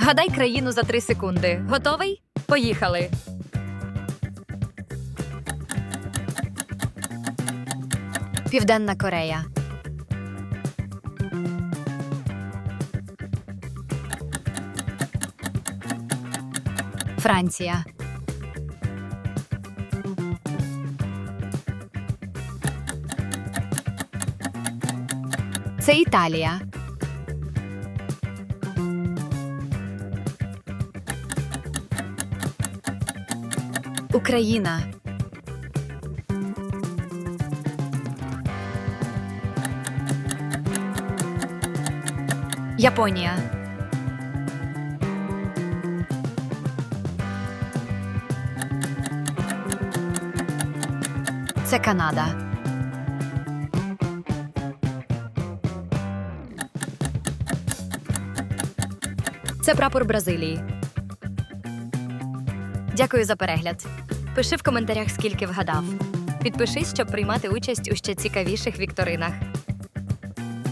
Вгадай країну за три секунди. Готовий? Поїхали. Південна Корея. Франція. Це Італія. Україна. Японія. Це Канада. Це прапор Бразилії. Дякую за перегляд. Пиши в коментарях, скільки вгадав. Підпишись, щоб приймати участь у ще цікавіших вікторинах.